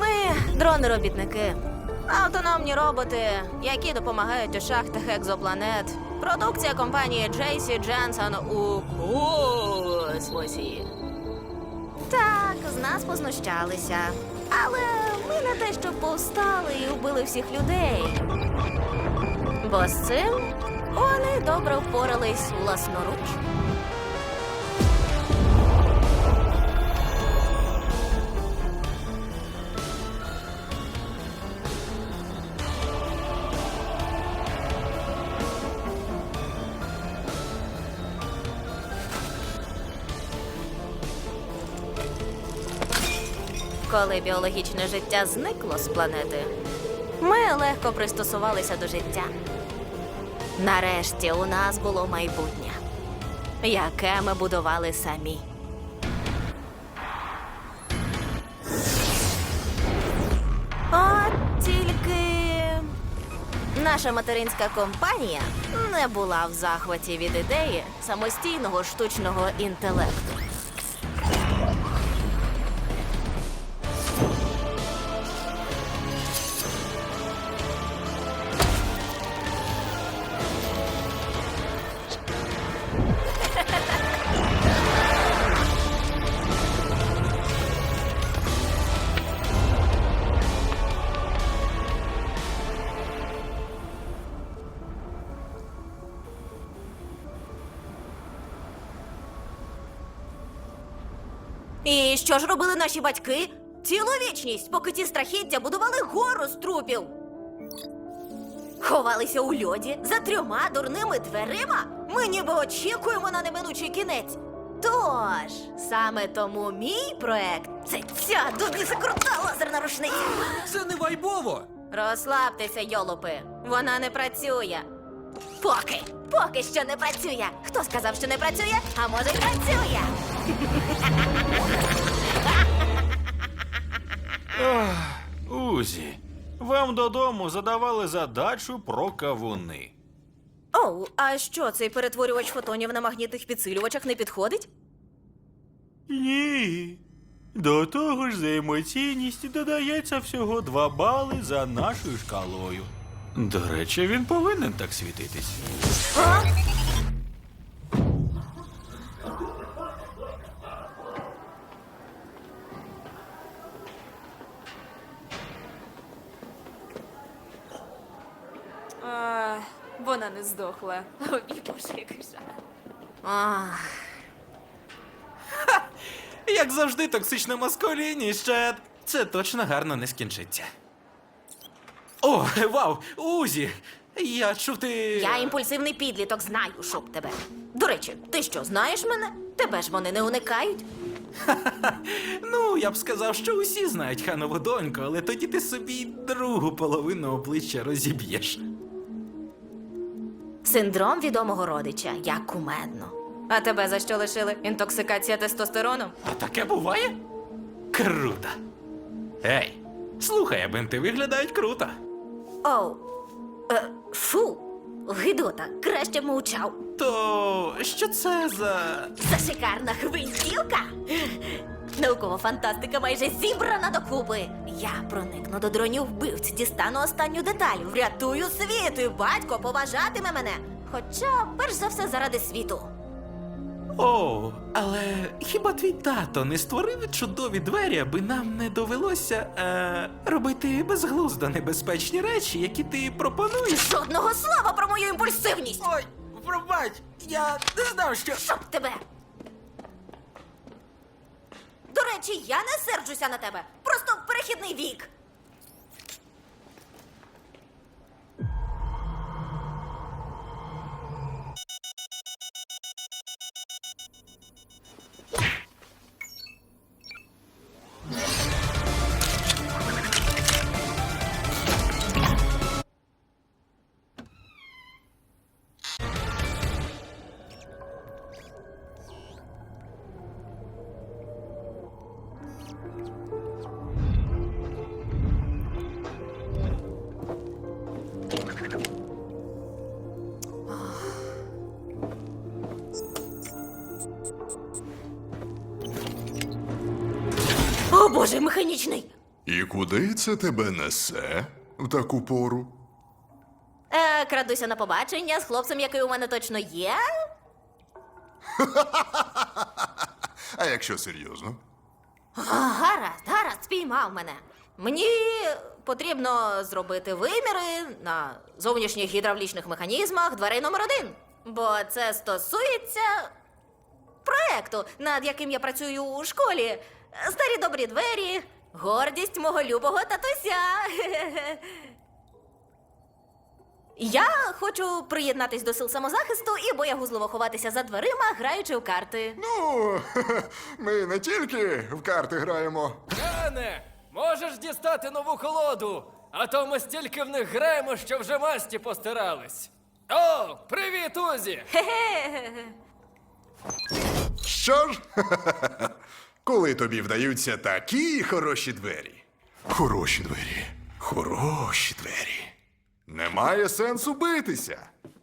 Ми дрони-робітники. Автономні роботи, які допомагають у шахтах екзопланет. Продукція компанії JC Jensen у космосі. Так, з нас познущалися. Але ми не те, що повстали і вбили всіх людей. Бо з цим вони добре впорались власноруч. Коли біологічне життя зникло з планети, ми легко пристосувалися до життя. Нарешті у нас було майбутнє, яке ми будували самі. От тільки наша материнська компанія не була в захваті від ідеї самостійного штучного інтелекту. І що ж робили наші батьки? Цілу вічність, поки ті страхіття будували гору з трупів. Ховалися у льоді за трьома дурними дверима. Ми ніби очікуємо на неминучий кінець. Тож, саме тому мій проект це ця дубіса крута лазерна рушниця. Це не вайбово! Розслабтеся, йолопи. Вона не працює. Поки, поки що не працює. Хто сказав, що не працює, а може й працює. Узі, вам додому задавали задачу про кавуни. Оу, а що, цей перетворювач фотонів на магнітних підсилювачах не підходить? Ні. До того ж, за емоційність додається всього два бали за нашою шкалою. До речі, він повинен так світитись. А? А, не здохла. О, боже, який жах. Ах, Як завжди, токсична маскулінність, Чет. Це точно гарно не скінчиться. О, вау! Узі! Я чув ти. я імпульсивний підліток, знаю, щоб тебе. До речі, ти що, знаєш мене? Тебе ж вони не уникають. Ну, я б сказав, що усі знають ханову доньку, але тоді ти собі другу половину обличчя розіб'єш. Синдром відомого родича, як кумедно. А тебе за що лишили? Інтоксикація тестостероном? А таке буває? Круто. Ей, слухай, а бинти виглядають круто. Оу. Е, фу. Гидота, краще б мовчав. То що це за. Це шикарна гвинтівка. Наукова фантастика майже зібрана докупи. Я проникну до дронів вбивць, дістану останню деталь, врятую світ, і батько поважатиме мене. Хоча, перш за все, заради світу. О, але хіба твій тато не створив чудові двері, аби нам не довелося е, робити безглуздо небезпечні речі, які ти пропонуєш? Жодного слова про мою імпульсивність! Ой, пробач, я не знав, що. Щоб тебе! До речі, я не серджуся на тебе. Просто перехідний вік. О, Боже, механічний. І куди це тебе несе в таку пору? Е, крадуся на побачення з хлопцем, який у мене точно є. А якщо серйозно? Гаразд, гаразд, спіймав мене. Мені потрібно зробити виміри на зовнішніх гідравлічних механізмах дверей номер один. Бо це стосується проекту, над яким я працюю у школі. Старі добрі двері, гордість мого любого татуся. Я хочу приєднатись до сил самозахисту і боягузливо ховатися за дверима, граючи в карти. Ну, ми не тільки в карти граємо. Яне, можеш дістати нову колоду, а то ми стільки в них граємо, що вже масті постирались. О, привіт, Узі! Що ж? Коли тобі вдаються такі хороші двері. Хороші двері. Хороші двері. Немає сенсу битися.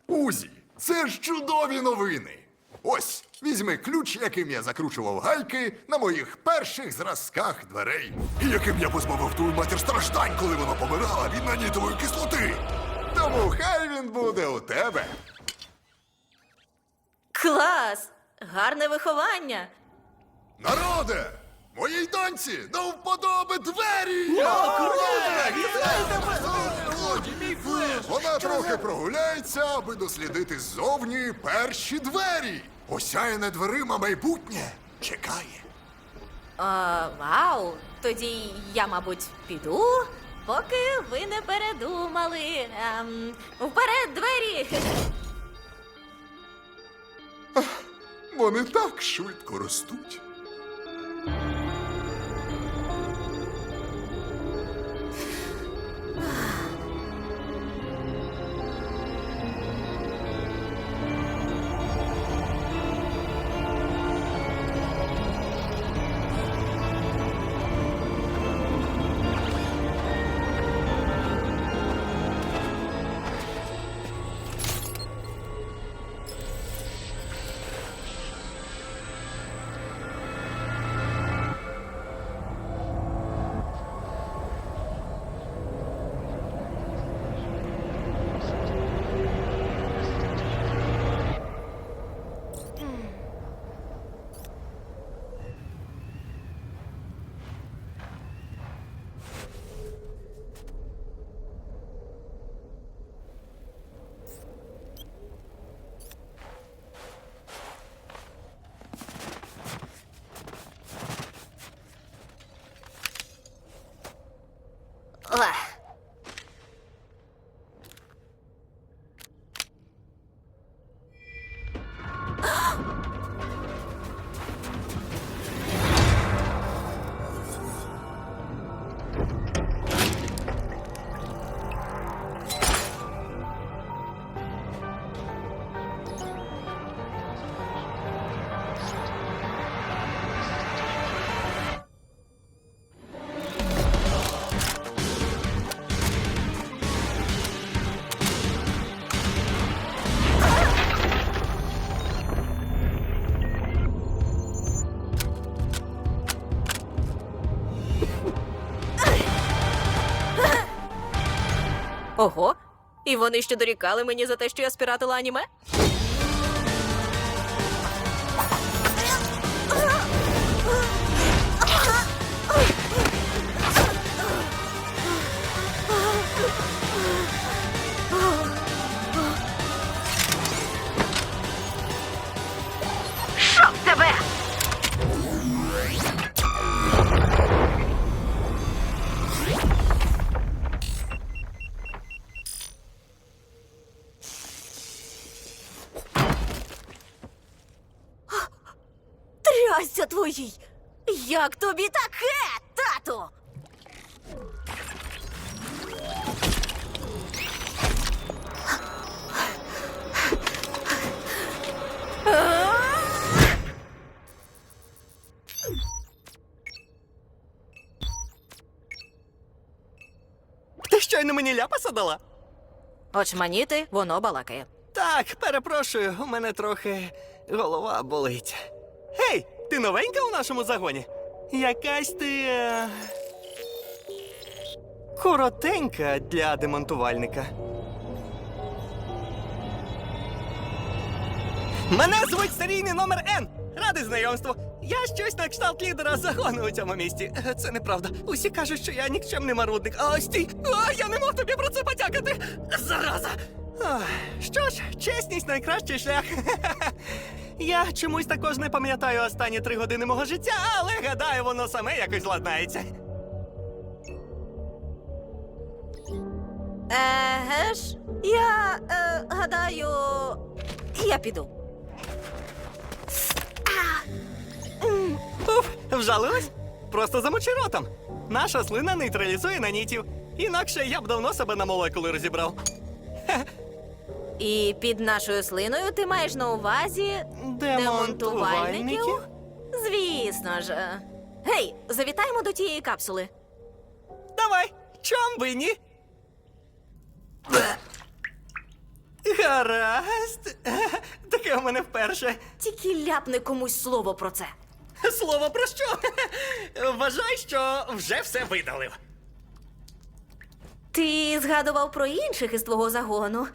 Узі, це ж чудові новини. Ось, візьми ключ, яким я закручував гайки на моїх перших зразках дверей. І яким я позбавив твою матір страждань, коли вона помирала від нанітової кислоти. Тому хай він буде у тебе. Клас! Гарне виховання. Народе! Моїй доньці до вподоби двері! Вона трохи прогуляється, аби дослідити ззовні перші двері. Осяяне дверима майбутнє чекає. А, вау! Тоді я, мабуть, піду, поки ви не передумали. Ем, вперед, двері! Вони так швидко ростуть. Ого! І вони ще дорікали мені за те, що я спіратила аніме? Твоїй! Як тобі таке, тату? Ти щойно мені ляпаса дала? Очманіти, воно балакає. Так, перепрошую, у мене трохи голова болить. Гей, ти новенька у нашому загоні? Якась ти. е, Коротенька для демонтувальника. Мене звуть серійний номер Н. Радий знайомству. Я щось на кшталт лідера загону у цьому місті. Е, Це неправда. Усі кажуть, що я нікчемний марудник. А стій! А, я не мог тобі про це потякати! Зараза! Ах, Що ж, чесність найкращий шлях. Я чомусь також не пам'ятаю останні три години мого життя, але гадаю, воно саме якось ладнається. Еге ж, я е, гадаю, я піду. Уф, вжалилась? Просто замочи ротом. Наша слина нейтралізує нанітів. Інакше я б давно себе на молекули розібрав. І під нашою слиною ти маєш на увазі демонтувальників? Звісно ж. Гей, завітаємо до тієї капсули. Давай, чом би ні? Гаразд. Таке у мене вперше. Тільки ляпни комусь слово про це. Слово про що? Вважай, що вже все видалив. Ти згадував про інших із твого загону.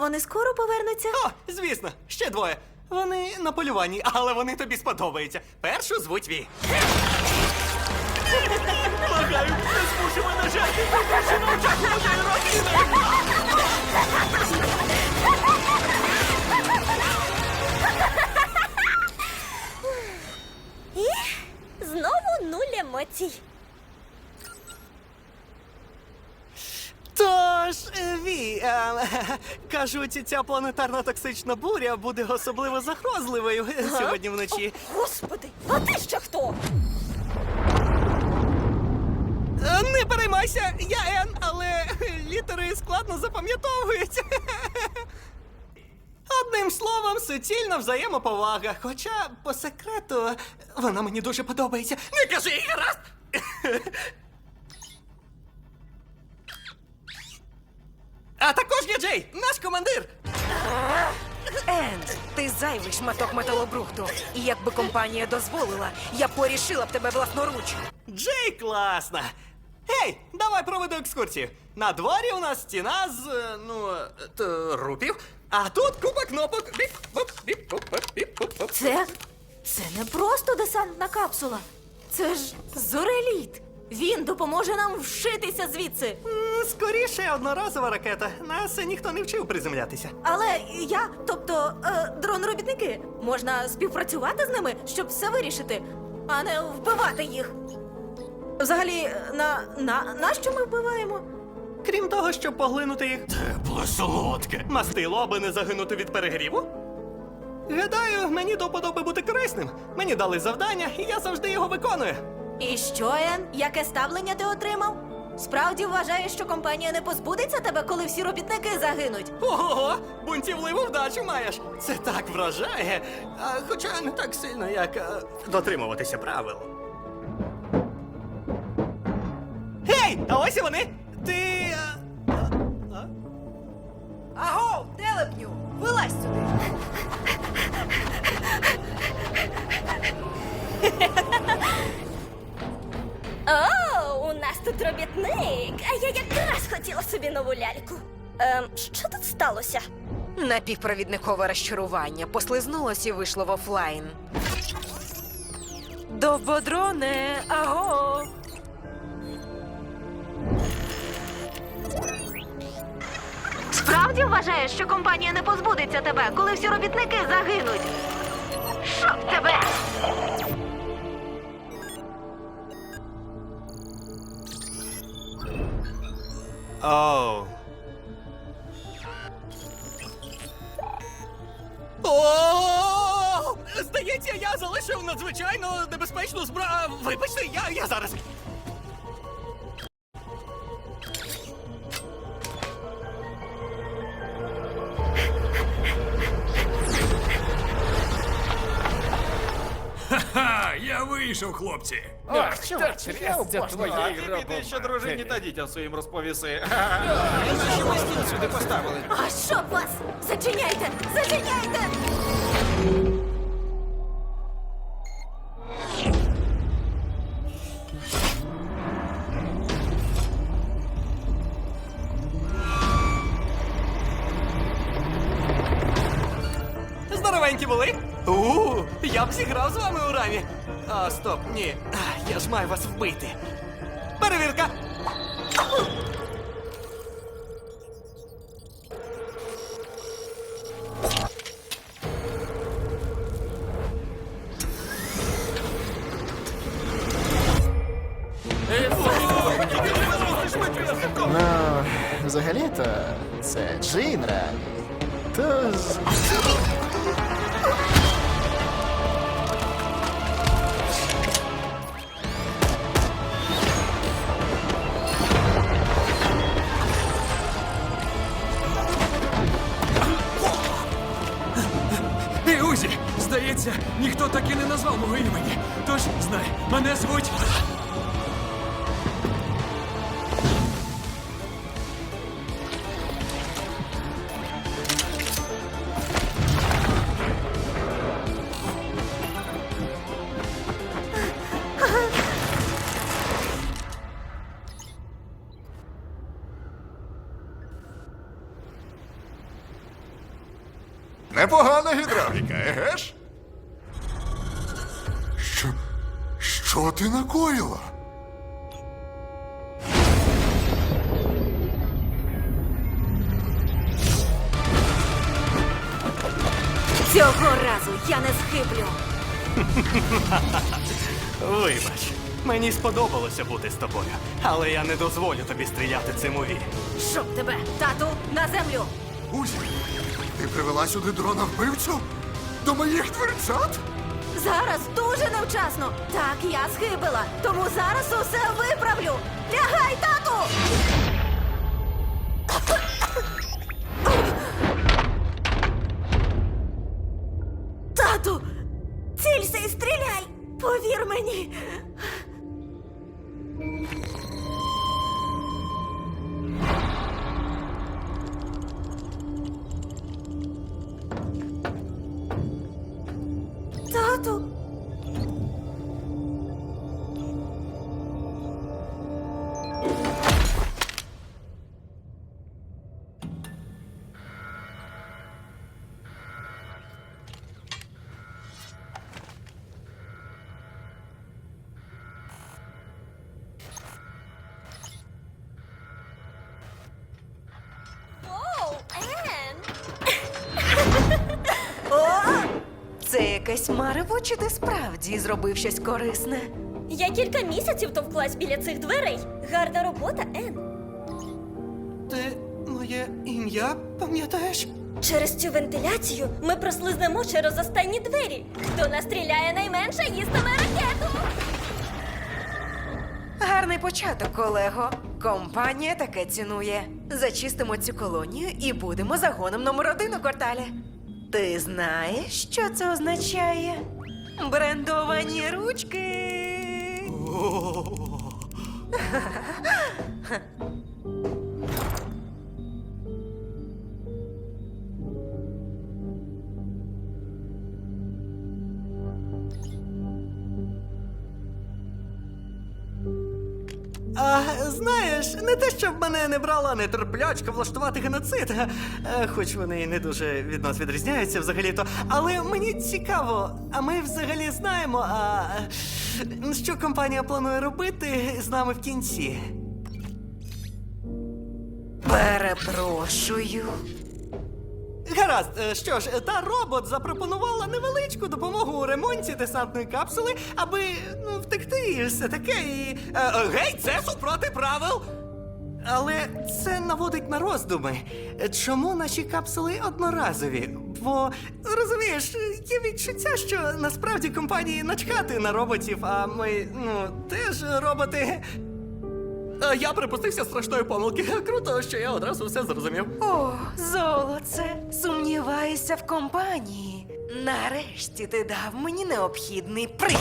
Вони скоро повернуться? О, звісно, ще двоє. Вони на полюванні, але вони тобі сподобаються. Першу звуть Ві. Благаю, не змушуй мене жати, більше на моєї родини. Знову нуль емоцій. Тож, е, Ві, е, кажуть, ця планетарна токсична буря буде особливо загрозливою сьогодні вночі. Господи, а ти ще хто? Е, Не переймайся, я Н, але літери складно запам'ятовуються. Одним словом, суцільна взаємоповага. Хоча, по секрету, вона мені дуже подобається. Не кажи гаразд! А також є Джей, наш командир. Енд, ти зайвий шматок металобрухту. І якби компанія дозволила, я порішила б тебе власноруч. Джей класна. Гей, давай проведу екскурсію. На дворі у нас стіна з е, ну е, трупів, а тут купа кнопок. Біп, буп, біп, буп, буп, біп, буп, буп. Це. Це не просто десантна капсула. Це ж зореліт. Він допоможе нам вшитися звідси. М, Скоріше одноразова ракета. Нас ніхто не вчив приземлятися. Але я, тобто е, дрон-робітники, можна співпрацювати з ними, щоб все вирішити, а не вбивати їх. Взагалі, е, на, на, на що ми вбиваємо? Крім того, щоб поглинути їх. Тепло солодке. Мастило, аби не загинути від перегріву. Гадаю, мені до подоби бути корисним. Мені дали завдання, і я завжди його виконую. І що, Ен? Яке ставлення ти отримав? Справді вважаєш, що компанія не позбудеться тебе, коли всі робітники загинуть? Ого, бунтівливу вдачу маєш. Це так вражає. А, хоча не так сильно, як а, дотримуватися правил. Гей! А ось і вони! Ти. а, а, а? Аго, телепню! Вилазь сюди! О, у нас тут робітник, а я якраз хотіла собі нову ляльку. Ем, що тут сталося? Напівпровідникове розчарування послизнулось і вийшло в офлайн. Довбодроне, аго! Справді вважаєш, що компанія не позбудеться тебе, коли всі робітники загинуть? Щоб тебе! Оу. О! Здається, я залишив надзвичайно небезпечну зброю. Вибачте, я, я зараз. вийшов, хлопці. Ах, чорт, трясся твоєї роботи. Піди ще дружині та дітям своїм розповіси. Сюди поставили. А що вас? Зачиняйте! Зачиняйте! Здоровенькі були? У, я б зіграв з вами у рамі. А, стоп, ні. Я ж маю вас вбити. Перевірка. Здається, ніхто так і не назвав мого імені. Тож знай, мене звуть. Вибач, мені сподобалося бути з тобою, але я не дозволю тобі стріляти цим у вій. Щоб тебе, тату, на землю. Узі, ти привела сюди дрона вбивцю? До моїх дверцят? Зараз дуже невчасно. Так, я схибила. Тому зараз усе виправлю. Лягай, тату! Тату! Якесь марево, чи ти справді зробив щось корисне? Я кілька місяців товклась біля цих дверей. Гарна робота, Ен. Ти моє ім'я пам'ятаєш? Через цю вентиляцію ми прослизнемо через останні двері. Хто настріляє найменше, їстиме ракету. Гарний початок, колего. Компанія таке цінує. Зачистимо цю колонію і будемо загоном номер один у кварталі. Ти знаєш, що це означає? Брендовані ручки. знаєш, не те, щоб мене не брала нетерплячка влаштувати геноцид, е, хоч вони і не дуже від нас відрізняються взагалі-то. Але мені цікаво, а ми взагалі знаємо, а, що компанія планує робити з нами в кінці. Перепрошую. Гаразд, е, що ж, та робот запропонувала невеличку допомогу у ремонті десантної капсули, аби ну, втекти і все таке. І... е, е, гей, це супроти правил! Але це наводить на роздуми. Чому наші капсули одноразові? Бо розумієш, є відчуття, що насправді компанії начхати на роботів, а ми, ну, теж роботи. Я припустився страшної помилки. Круто, що я одразу все зрозумів. О, золоце, сумніваюся в компанії. Нарешті ти дав мені необхідний привід.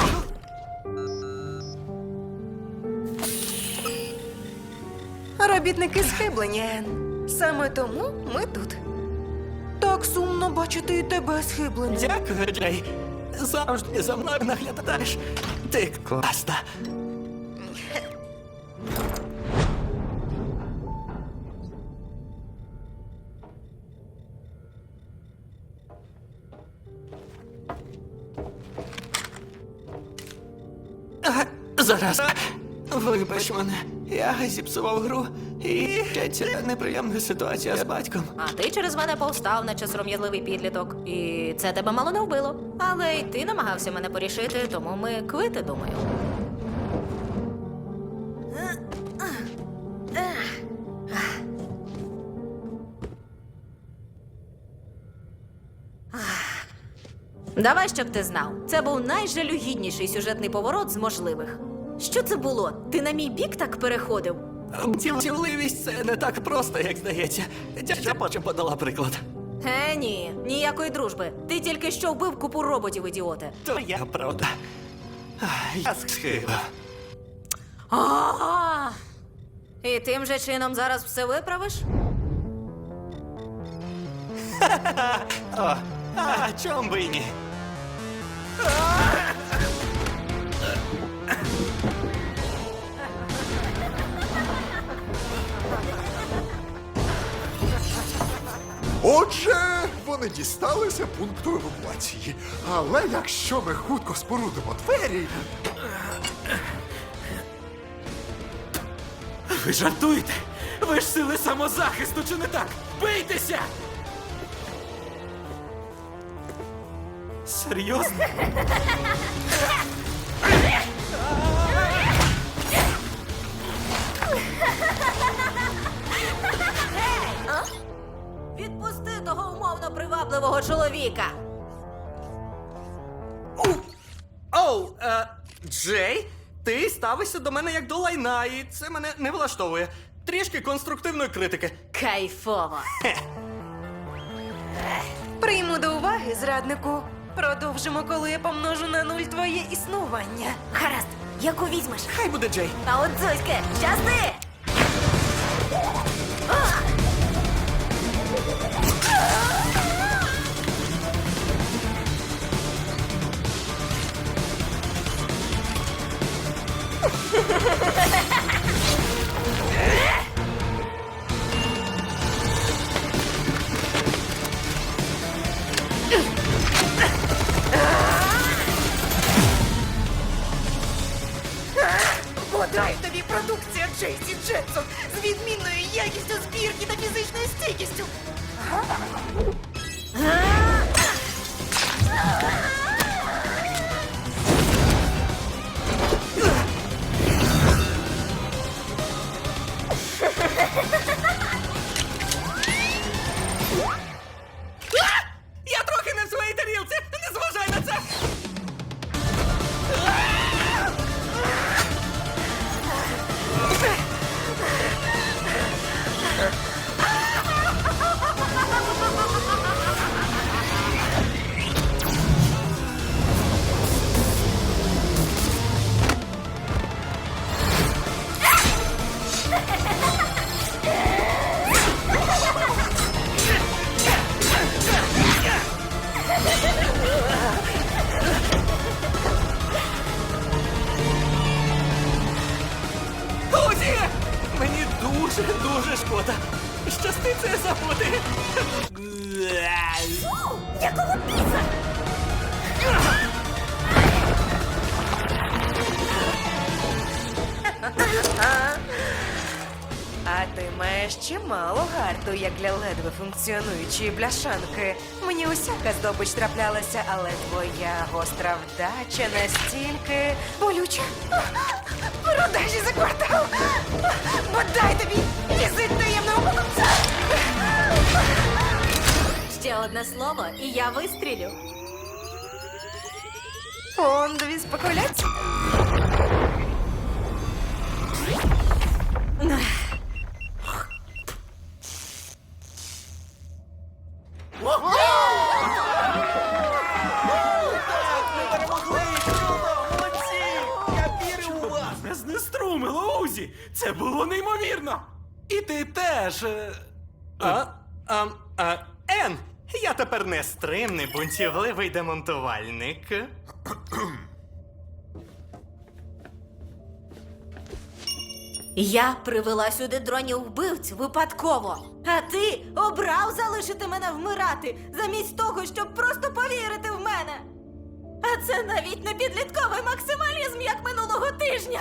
Робітники схиблені, Ен. Саме тому ми тут. Так сумно бачити і тебе схибленим. Дякую, Джей. Завжди за мною наглядаєш. Ти класна. Зараз. Вибач мене. Я зіпсував гру і ще ця неприємна ситуація з батьком. А ти через мене повстав, наче сором'язливий підліток. І це тебе мало не вбило. Але й ти намагався мене порішити, тому ми квити, думаю. Давай, щоб ти знав. Це був найжалюгідніший сюжетний поворот з можливих. Що це було? Ти на мій бік так переходив? Цілливість це не так просто, як здається. Дядя Пача подала приклад. Е, ні, ніякої дружби. Ти тільки що вбив купу роботів, ідіоте. То я правда. Я схибав. А! І тим же чином зараз все виправиш? О, а чом би ні? Отже, вони дісталися пункту евакуації. Але якщо ми хутко спорудимо двері, Ви жартуєте? Ви ж сили самозахисту, чи не так? Бийтеся! Серйозно? Того привабливого чоловіка. Оу, е, Джей, ти ставишся до мене як до лайна, і це мене не влаштовує. Трішки конструктивної критики. Кайфово. Прийму до уваги, зраднику. Продовжимо, коли я помножу на нуль твоє існування. Гаразд, яку візьмеш? Хай буде Джей. А от Зоське, щасти! Бодай тобі продукція Джейсі Джетсон з відмінною якістю збірки та фізичною стійкістю. Ледве бляшанки. Мені усяка здобич траплялася, але твоя гостра вдача настільки болюча. Продажі за квартал! Бодай тобі візит таємного покупця! Ще одне слово, і я вистрілю. Фондові спекуляції. Теж. е, А, а, а, Ен, я тепер не стримний, бунтівливий демонтувальник. Я привела сюди дронів вбивць випадково. А ти обрав залишити мене вмирати, замість того, щоб просто повірити в мене. А це навіть не підлітковий максималізм, як минулого тижня.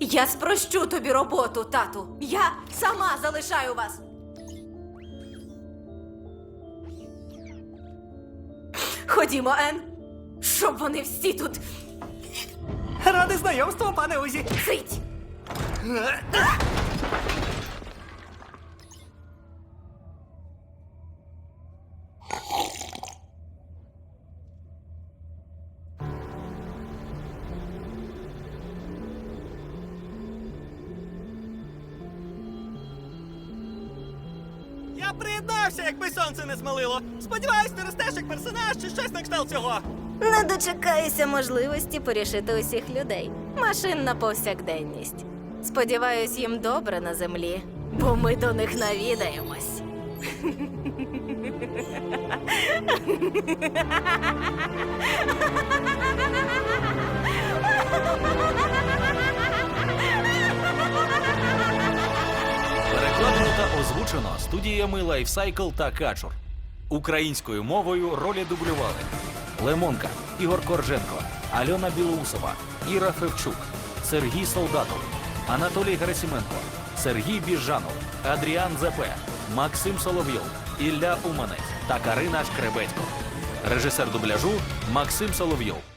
Я спрощу тобі роботу, тату. Я сама залишаю вас. Ходімо, Ен, щоб вони всі тут Ради знайомству, пане Узі. цить. Я приєднався, якби сонце не змалило. Сподіваюсь, ти ростеш як персонаж чи щось на кшталт цього. Не дочекаюся можливості порішити усіх людей. Машинна повсякденність. Сподіваюсь, їм добре на землі, бо ми до них навідаємось. та озвучено студіями Lifecycle та Качур. Українською мовою ролі дублювали Лемонка, Ігор Корженко, Альона Білоусова, Іра Февчук, Сергій Солдатов, Анатолій Герасименко, Сергій Біжанов, Адріан Зепе, Максим Соловйов, Ілля Уманець та Карина Шкребетько. Режисер дубляжу Максим Соловйов.